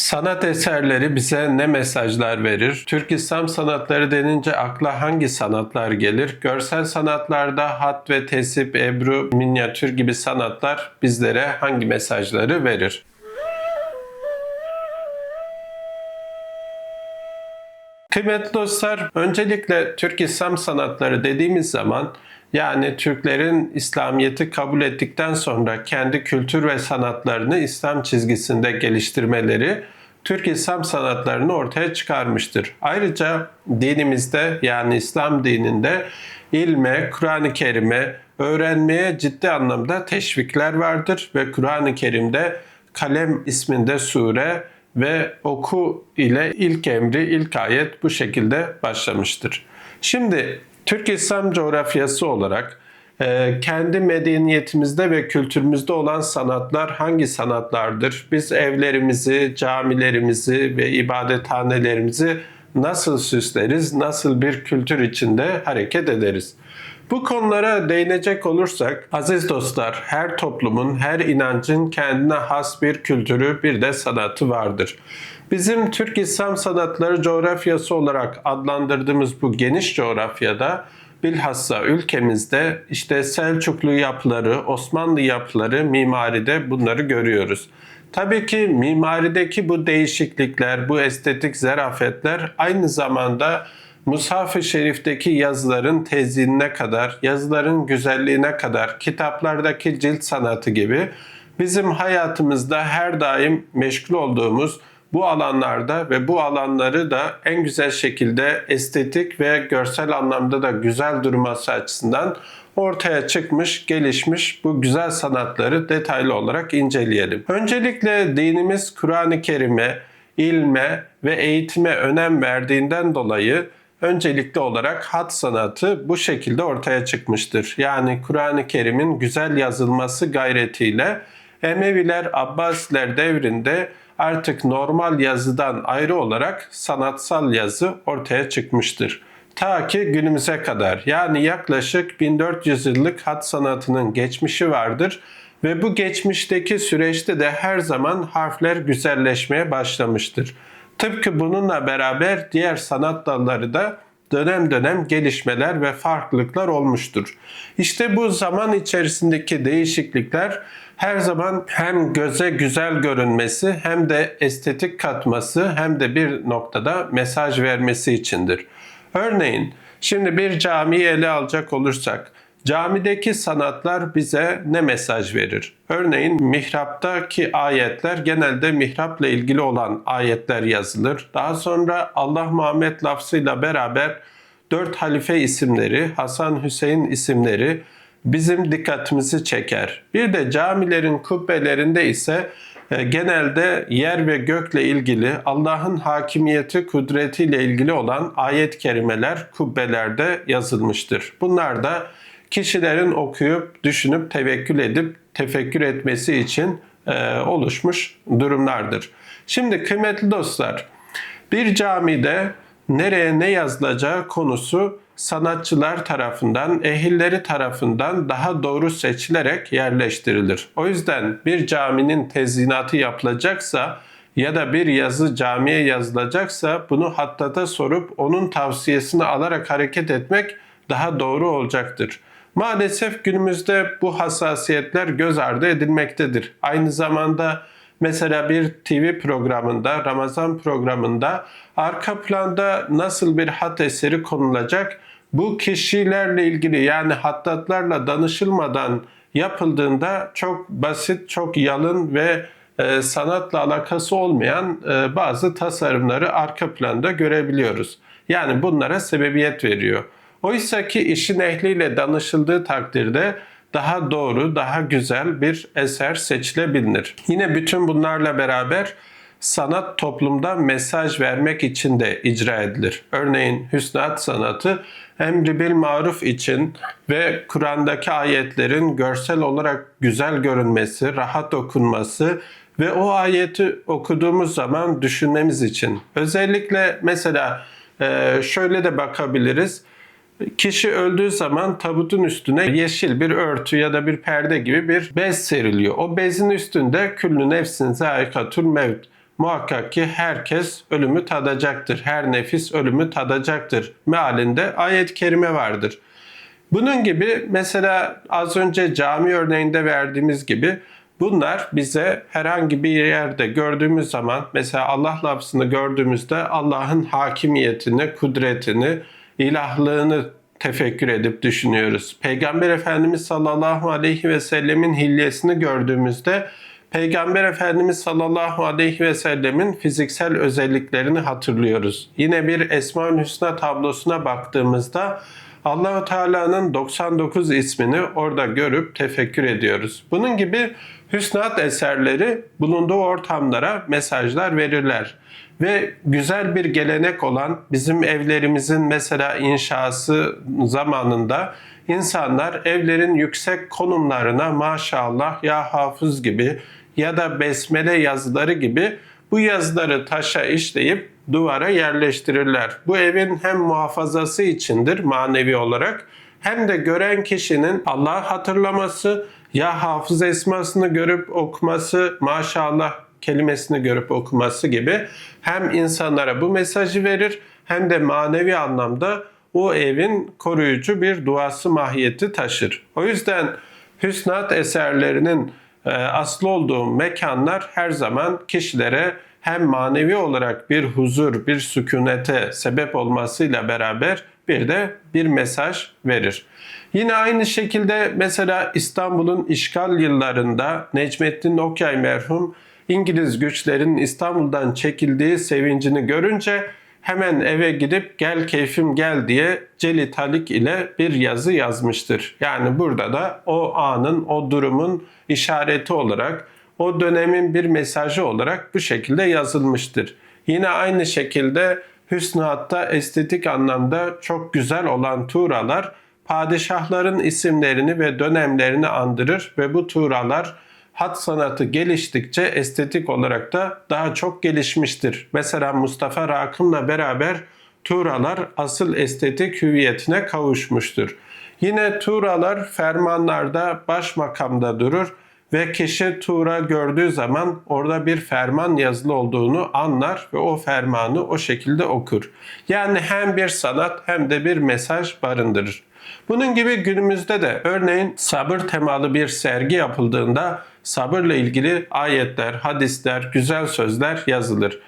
Sanat eserleri bize ne mesajlar verir? Türk İslam sanatları denince akla hangi sanatlar gelir? Görsel sanatlarda hat ve tesip, ebru, minyatür gibi sanatlar bizlere hangi mesajları verir? Kıymetli dostlar, öncelikle Türk İslam sanatları dediğimiz zaman yani Türklerin İslamiyet'i kabul ettikten sonra kendi kültür ve sanatlarını İslam çizgisinde geliştirmeleri Türk İslam sanatlarını ortaya çıkarmıştır. Ayrıca dinimizde yani İslam dininde ilme, Kur'an-ı Kerim'e, öğrenmeye ciddi anlamda teşvikler vardır ve Kur'an-ı Kerim'de Kalem isminde sure ve oku ile ilk emri, ilk ayet bu şekilde başlamıştır. Şimdi Türk İslam coğrafyası olarak e, kendi medeniyetimizde ve kültürümüzde olan sanatlar hangi sanatlardır? Biz evlerimizi, camilerimizi ve ibadethanelerimizi nasıl süsleriz, nasıl bir kültür içinde hareket ederiz? Bu konulara değinecek olursak aziz dostlar her toplumun, her inancın kendine has bir kültürü bir de sanatı vardır. Bizim Türk İslam sanatları coğrafyası olarak adlandırdığımız bu geniş coğrafyada bilhassa ülkemizde işte Selçuklu yapıları, Osmanlı yapıları, mimaride bunları görüyoruz. Tabii ki mimarideki bu değişiklikler, bu estetik zerafetler aynı zamanda Mushaf-ı Şerif'teki yazıların tezyinine kadar, yazıların güzelliğine kadar, kitaplardaki cilt sanatı gibi bizim hayatımızda her daim meşgul olduğumuz bu alanlarda ve bu alanları da en güzel şekilde estetik ve görsel anlamda da güzel durması açısından ortaya çıkmış, gelişmiş bu güzel sanatları detaylı olarak inceleyelim. Öncelikle dinimiz Kur'an-ı Kerim'e, ilme ve eğitime önem verdiğinden dolayı öncelikli olarak hat sanatı bu şekilde ortaya çıkmıştır. Yani Kur'an-ı Kerim'in güzel yazılması gayretiyle Emeviler Abbasiler devrinde artık normal yazıdan ayrı olarak sanatsal yazı ortaya çıkmıştır. Ta ki günümüze kadar yani yaklaşık 1400 yıllık hat sanatının geçmişi vardır ve bu geçmişteki süreçte de her zaman harfler güzelleşmeye başlamıştır. Tıpkı bununla beraber diğer sanat dalları da dönem dönem gelişmeler ve farklılıklar olmuştur. İşte bu zaman içerisindeki değişiklikler her zaman hem göze güzel görünmesi hem de estetik katması hem de bir noktada mesaj vermesi içindir. Örneğin şimdi bir camiyi ele alacak olursak Camideki sanatlar bize ne mesaj verir? Örneğin mihraptaki ayetler genelde mihrapla ilgili olan ayetler yazılır. Daha sonra Allah Muhammed lafzıyla beraber dört halife isimleri, Hasan Hüseyin isimleri bizim dikkatimizi çeker. Bir de camilerin kubbelerinde ise e, genelde yer ve gökle ilgili Allah'ın hakimiyeti, kudretiyle ilgili olan ayet kerimeler kubbelerde yazılmıştır. Bunlar da kişilerin okuyup, düşünüp, tevekkül edip, tefekkür etmesi için e, oluşmuş durumlardır. Şimdi kıymetli dostlar, bir camide nereye ne yazılacağı konusu sanatçılar tarafından, ehilleri tarafından daha doğru seçilerek yerleştirilir. O yüzden bir caminin tezyinatı yapılacaksa ya da bir yazı camiye yazılacaksa bunu hattata sorup onun tavsiyesini alarak hareket etmek daha doğru olacaktır. Maalesef günümüzde bu hassasiyetler göz ardı edilmektedir. Aynı zamanda mesela bir TV programında, Ramazan programında arka planda nasıl bir hat eseri konulacak? Bu kişilerle ilgili yani hattatlarla danışılmadan yapıldığında çok basit, çok yalın ve e, sanatla alakası olmayan e, bazı tasarımları arka planda görebiliyoruz. Yani bunlara sebebiyet veriyor. Oysa ki işin ehliyle danışıldığı takdirde daha doğru, daha güzel bir eser seçilebilir. Yine bütün bunlarla beraber sanat toplumda mesaj vermek için de icra edilir. Örneğin hüsnat sanatı emri bil maruf için ve Kur'an'daki ayetlerin görsel olarak güzel görünmesi, rahat okunması ve o ayeti okuduğumuz zaman düşünmemiz için. Özellikle mesela şöyle de bakabiliriz. Kişi öldüğü zaman tabutun üstüne yeşil bir örtü ya da bir perde gibi bir bez seriliyor. O bezin üstünde küllü nefsin zayikatul mevt. muhakkak ki herkes ölümü tadacaktır. Her nefis ölümü tadacaktır. Mealinde ayet-i kerime vardır. Bunun gibi mesela az önce cami örneğinde verdiğimiz gibi bunlar bize herhangi bir yerde gördüğümüz zaman mesela Allah lafzını gördüğümüzde Allah'ın hakimiyetini, kudretini, ilahlığını tefekkür edip düşünüyoruz. Peygamber Efendimiz sallallahu aleyhi ve sellemin hilyesini gördüğümüzde Peygamber Efendimiz sallallahu aleyhi ve sellemin fiziksel özelliklerini hatırlıyoruz. Yine bir Esma-ül Hüsna tablosuna baktığımızda Allahu Teala'nın 99 ismini orada görüp tefekkür ediyoruz. Bunun gibi hüsnat eserleri bulunduğu ortamlara mesajlar verirler. Ve güzel bir gelenek olan bizim evlerimizin mesela inşası zamanında insanlar evlerin yüksek konumlarına maşallah ya hafız gibi ya da besmele yazıları gibi bu yazıları taşa işleyip duvara yerleştirirler. Bu evin hem muhafazası içindir manevi olarak hem de gören kişinin Allah hatırlaması, ya hafız esmasını görüp okuması, maşallah kelimesini görüp okuması gibi hem insanlara bu mesajı verir hem de manevi anlamda o evin koruyucu bir duası mahiyeti taşır. O yüzden hüsnat eserlerinin e, aslı olduğu mekanlar her zaman kişilere hem manevi olarak bir huzur, bir sükunete sebep olmasıyla beraber bir de bir mesaj verir. Yine aynı şekilde mesela İstanbul'un işgal yıllarında Necmettin Okyay merhum İngiliz güçlerin İstanbul'dan çekildiği sevincini görünce hemen eve gidip gel keyfim gel diye Celi Talik ile bir yazı yazmıştır. Yani burada da o anın, o durumun işareti olarak, o dönemin bir mesajı olarak bu şekilde yazılmıştır. Yine aynı şekilde Hüsnü hatta estetik anlamda çok güzel olan tuğralar padişahların isimlerini ve dönemlerini andırır ve bu tuğralar hat sanatı geliştikçe estetik olarak da daha çok gelişmiştir. Mesela Mustafa Rakım'la beraber tuğralar asıl estetik hüviyetine kavuşmuştur. Yine tuğralar fermanlarda baş makamda durur ve kişi tuğra gördüğü zaman orada bir ferman yazılı olduğunu anlar ve o fermanı o şekilde okur. Yani hem bir sanat hem de bir mesaj barındırır. Bunun gibi günümüzde de örneğin sabır temalı bir sergi yapıldığında sabırla ilgili ayetler, hadisler, güzel sözler yazılır.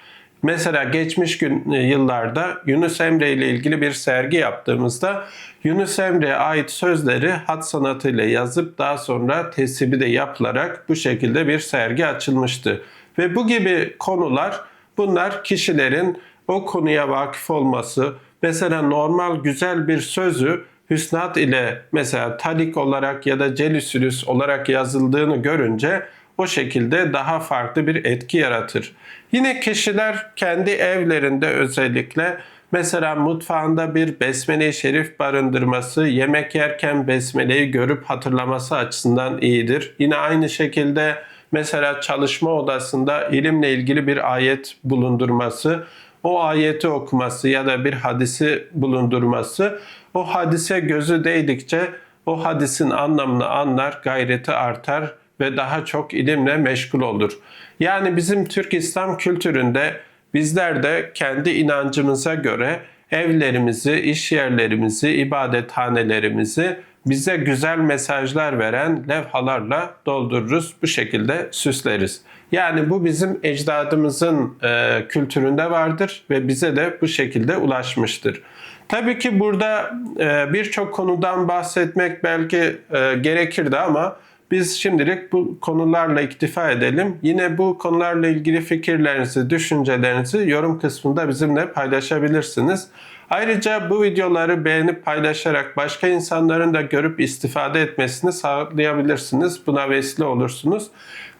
Mesela geçmiş gün e, yıllarda Yunus Emre ile ilgili bir sergi yaptığımızda Yunus Emre'ye ait sözleri hat sanatıyla yazıp daha sonra tesibi de yapılarak bu şekilde bir sergi açılmıştı. Ve bu gibi konular bunlar kişilerin o konuya vakıf olması, mesela normal güzel bir sözü hüsnat ile mesela talik olarak ya da celisülüs olarak yazıldığını görünce o şekilde daha farklı bir etki yaratır. Yine kişiler kendi evlerinde özellikle mesela mutfağında bir besmele-i şerif barındırması, yemek yerken besmeleyi görüp hatırlaması açısından iyidir. Yine aynı şekilde mesela çalışma odasında ilimle ilgili bir ayet bulundurması, o ayeti okuması ya da bir hadisi bulundurması o hadise gözü değdikçe o hadisin anlamını anlar, gayreti artar ve daha çok ilimle meşgul olur. Yani bizim Türk İslam kültüründe bizler de kendi inancımıza göre evlerimizi, iş yerlerimizi, ibadethanelerimizi bize güzel mesajlar veren levhalarla doldururuz. Bu şekilde süsleriz. Yani bu bizim ecdadımızın e, kültüründe vardır ve bize de bu şekilde ulaşmıştır. Tabii ki burada e, birçok konudan bahsetmek belki e, gerekirdi ama biz şimdilik bu konularla iktifa edelim. Yine bu konularla ilgili fikirlerinizi, düşüncelerinizi yorum kısmında bizimle paylaşabilirsiniz. Ayrıca bu videoları beğenip paylaşarak başka insanların da görüp istifade etmesini sağlayabilirsiniz. Buna vesile olursunuz.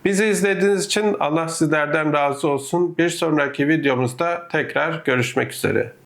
Bizi izlediğiniz için Allah sizlerden razı olsun. Bir sonraki videomuzda tekrar görüşmek üzere.